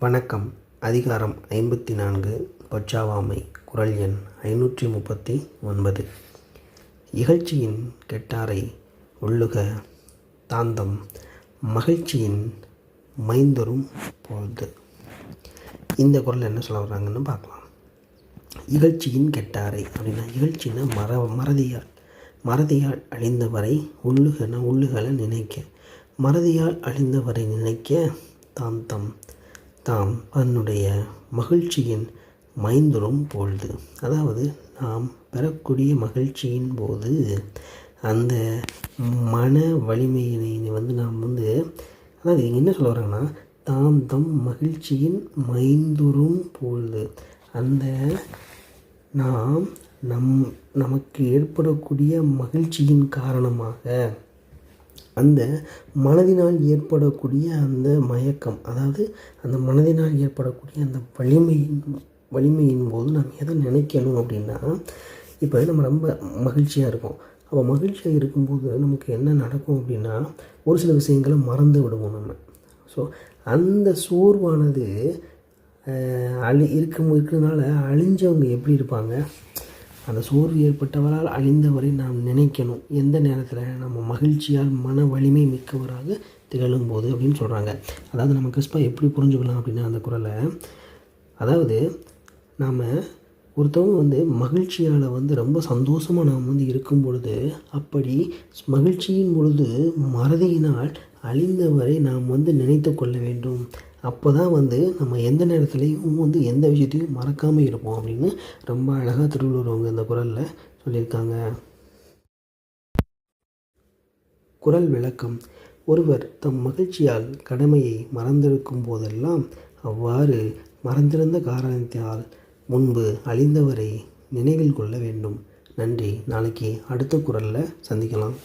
வணக்கம். அதிகாரம் ஐம்பத்தி நான்கு பச்சாவாமை. குரல் எண் ஐநூற்றி முப்பத்தி ஒன்பது இகழ்ச்சியின் கெட்டாரை உள்ளுக. தாந்தம். மகிழ்ச்சியின் மைந்தரும் பொழுது இந்த குரல் என்ன சொல்ல வர்றாங்கன்னு பார்க்கலாம். இகழ்ச்சியின் கெட்டாரை அப்படின்னா இகழ்ச்சின்னா மற மறதியால். மறதியால் அழிந்தவரை உள்ளுகன உள்ளுகளை நினைக்க. மறதியால் அழிந்தவரை நினைக்க தாந்தம். தாம் தன்னுடைய மகிழ்ச்சியின் மைந்துறும் பொழுது அதாவது நாம் பெறக்கூடிய மகிழ்ச்சியின் போது அந்த மன வலிமையினை வந்து நாம் வந்து அதாவது என்ன சொல்ல வர்றாங்கன்னா தாம் தம் மகிழ்ச்சியின் மைந்துறும் பொழுது அந்த நாம் நம் நமக்கு ஏற்படக்கூடிய மகிழ்ச்சியின் காரணமாக அந்த மனதினால் ஏற்படக்கூடிய அந்த மயக்கம் அதாவது அந்த மனதினால் ஏற்படக்கூடிய அந்த வலிமையின் வலிமையின் போது நம்ம எதை நினைக்கணும் அப்படின்னா இப்போ நம்ம ரொம்ப மகிழ்ச்சியாக இருக்கோம். அப்போ மகிழ்ச்சியாக இருக்கும்போது நமக்கு என்ன நடக்கும் அப்படின்னா ஒரு சில விஷயங்களை மறந்து விடுவோம் நம்ம. ஸோ அந்த சோர்வானது அழி இருக்கும் இருக்கிறதுனால அழிஞ்சவங்க எப்படி இருப்பாங்க? அந்த சோர்வு ஏற்பட்டவரால் அழிந்தவரை நாம் நினைக்கணும். எந்த நேரத்தில்? நம்ம மகிழ்ச்சியால் மன வலிமை மிக்கவராக திகழும் போது அப்படின்னு சொல்கிறாங்க அதாவது நம்ம கிறிஸ்பா எப்படி புரிஞ்சுக்கலாம் அப்படின்னா அந்த குரலை அதாவது நாம் ஒருத்தவங்க வந்து மகிழ்ச்சியால் வந்து ரொம்ப சந்தோஷமாக நாம் வந்து இருக்கும் பொழுது அப்படி மகிழ்ச்சியின் பொழுது மறதியினால் அழிந்தவரை நாம் வந்து நினைத்து கொள்ள வேண்டும். அப்போ தான் வந்து நம்ம எந்த நேரத்துலையும் வந்து எந்த விஷயத்தையும் மறக்காமல் இருப்போம் அப்படின்னு ரொம்ப அழகாக திருவள்ளுவர் அவங்க இந்த குரலில் சொல்லியிருக்காங்க. குரல் விளக்கம். ஒருவர் தம் மகிழ்ச்சியால் கடமையை மறந்திருக்கும் போதெல்லாம் அவ்வாறு மறந்திருந்த காரணத்தினால் முன்பு அழிந்தவரை நினைவில் கொள்ள வேண்டும். நன்றி. நாளைக்கு அடுத்த குரலில் சந்திக்கலாம்.